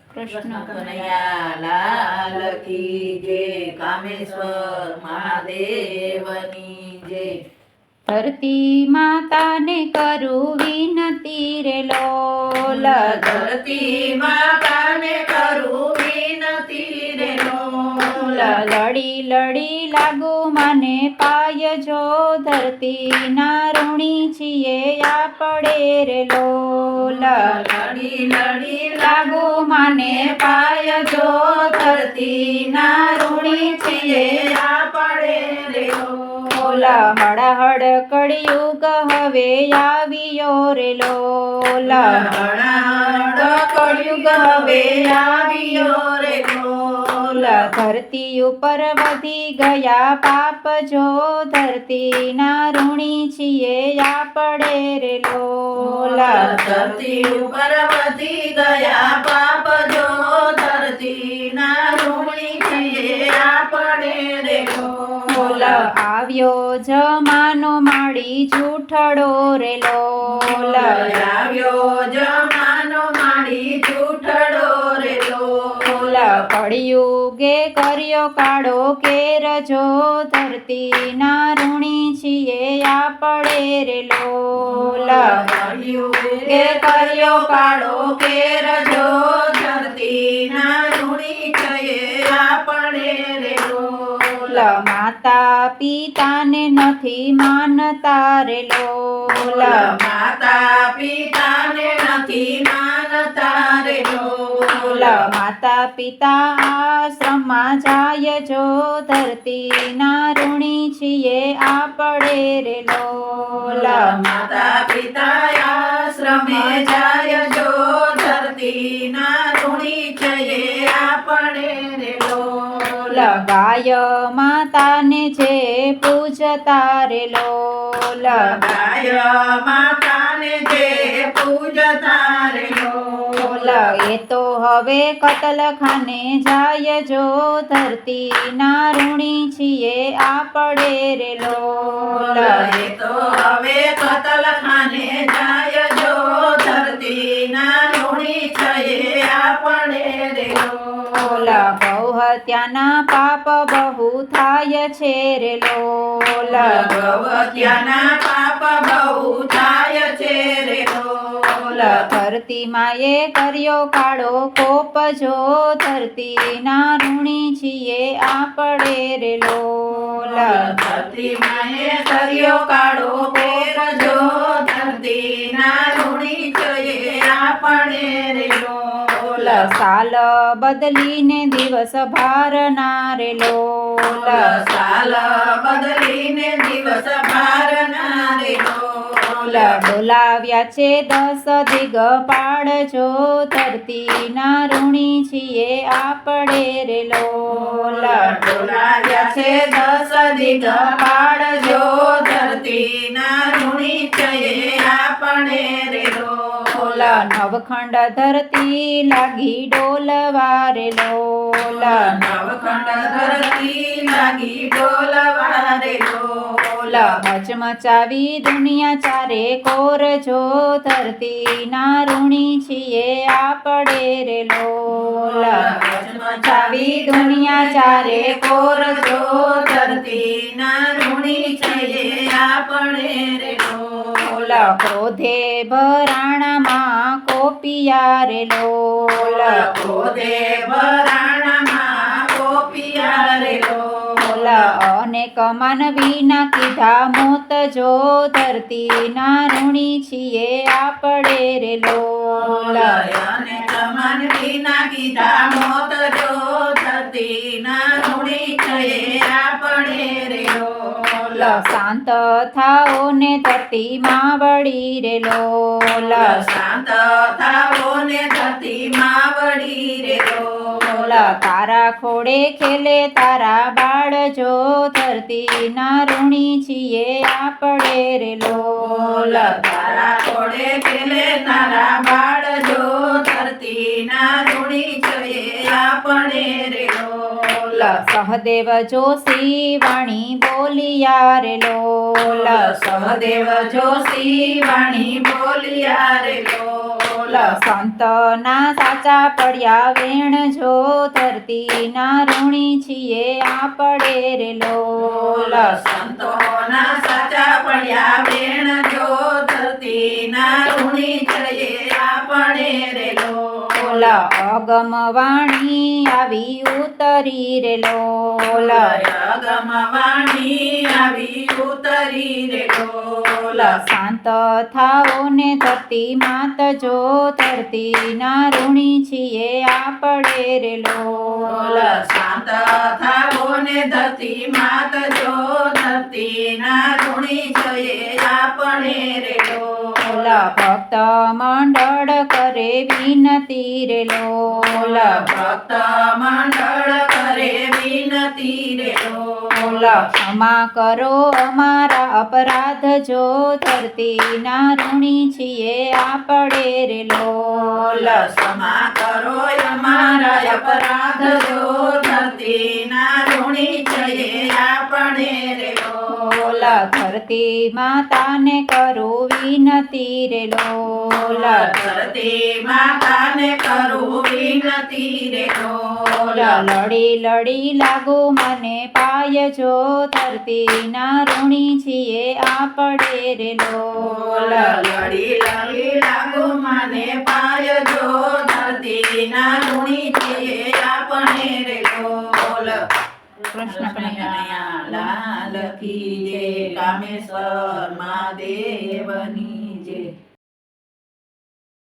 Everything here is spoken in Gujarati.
કૃષ્ણ કનૈયા લાલ કી જય કામેશ્વર મહાદેવની જય ધરતી માતાને કરું વિનતી રે લોલ ધરતી માતાને કરું લડી લડી લાગુ મને પાય જો ધરતી ના ઋણી છીએ આપણે રે લોલ. લડી લડી લાગુ મને પાય જો ધરતી ના ઋણી છીએ આપણે રે લોલ. હળહળ કળિયુગ હવે આવ્યો રે લોલ. હળહળ કળિયુગ હવે આવ્યો રે લોલ. ધરતી ઉપર વધી ગયા પાપ જો ધરતી ના ઋણી છીએ આપણે રે લોલા ધરતી ઉપર વધી ગયા પાપ જો ધરતી ના ઋણી છીએ આપણે રે લોલા આવ્યો જમાનો માડી જૂઠડો રે લોલા આવ્યો જમાનો લોલ કળિયુગે કર્યો કાળો કેર, જો ધરતી ના ઋણી છીએ આપણે રે લોલ. કે કર્યો કાળો કેર, જો ધરતી ના ઋણી છીએ આપણે રે લોલ. માતા પિતાને નથી માનતા રે લોલા. માતા પિતાને નથી માનતા રે લોલા. માતા પિતા આશ્રમમાં જાય જો ધરતી ના ઋણી છીએ આપણે રે લોલા. માતા પિતા આશ્રમે જાય જો ધરતી ના ઋણી છીએ આપણે રે લોલ. ગાય માતાને જે પૂજતા રે લો. લગાય માતાને જે પૂજતા રે એ તો હવે કતલખાને જાય જો ધરતી ના ઋણી છીએ આપણે રે લોલ એ તો હવે કતલખાને જાય ગૌ હત્યાના પાપ બહુ થાય છે રે લોલ. ભગવત્યાના પાપ બહુ થાય છે રે લોલ. ધરતી માએ કર્યો કાળો કોપ જો ધરતી ના ઋણી છીએ આપણે રે લોલ. ધરતી માએ કર્યો સાલ બદલીને દિવસ ભારના રે લોલ સાલ બદલીને દિવસ ભારના રે લોલ બોલાવ્યા છે દસ દિગ પાડજો ધરતી ના ઋણી છીએ આપણે રે લોલ બોલાવ્યા છે દસ દિગ પાડજો ધરતી ના ઋણી લોલ નવખંડ ધરતી લાગી ડોલવા રે લોલા નવખંડ ધરતી લાગી ડોલવા રે મચ મચમચાવી દુનિયા ચારે કોર જો ધરતી ના ઋણી છીએ આપણે રે લોલા મચાવી દુનિયા ચારે કોર જો ધરતી ના ઋણી છીએ આપણે રે લોલ ક્રોધે ભરાણામાં કોપિયા રે લોલ ક્રોધે ભરાણામાં કોપિયા રે લોલ અનેક માનવીના કીધા મોત જો ધરતી ના ઋણી છીએ આપણે રે લોલ અને તમારી ના કીધા મોત જો ધરતી ના ઋણી છીએ લોલ શાંત થાઓ ને ધરતીમાં વળી રે લોલ શાંત થાઓ ને ધરતીમાં વળી રે લોલ તારા ખોડે ખેલે તારા બાળ જો ધરતી ના ઋણી છીએ આપણે રે લોલ તારા ખોડે ખેલે તારા બાળ જો ધરતી ના ઋણી છીએ આપણે રે લોલ લોલ સહદેવ જોશી વાણી બોલિયા રે લોલ સહદેવ જોશી વાણી બોલિયા રે લોલ સંતના સાચા પડ્યા વેણ જો ધરતીના ઋણી છીએ આપણે રે લોલ સંતોના સાચા પડ્યા વેણ જો ધરતીના ઋણી છીએ આપણે રે લોલ અગમ વાણી આવી ઉતરી રે લોલ અગમવાણી આવી ઉતરી રે લોલ શાંત થાઓ ને ધરતી માત જો ધરતીના ઋણી છીએ આપણે રે લોલ શાંત થાઓ ને ધરતી માત જો ધરતી ના ઋણી છીએ આપણે રે લોલ ભક્ત મંડળ કરે વિનતી રે લોલા ભક્ત મંડળ કરે વિનતી રે લોલ ક્ષમા કરો અમારા અપરાધ જો ધરતીના ઋણી છીએ આપણે રે લોલા ક્ષમા કરો અમારા અપરાધ જો ધરતી ના ઋણી લોલ ધરતી માતાને કરો વિનતી રે લોલ. ધરતી માતાને કરો વિનતી રે લોલ. લડી લડી લાગુ મને પાય જો ધરતીના ઋણી છીએ આપણે રે લોલ. લડી લડી લાગુ મને પાય જો ધરતી ના ઋણી છીએ કૃષ્ણ કનૈયા લાલ કી જય કામેશ્વર મહાદેવની.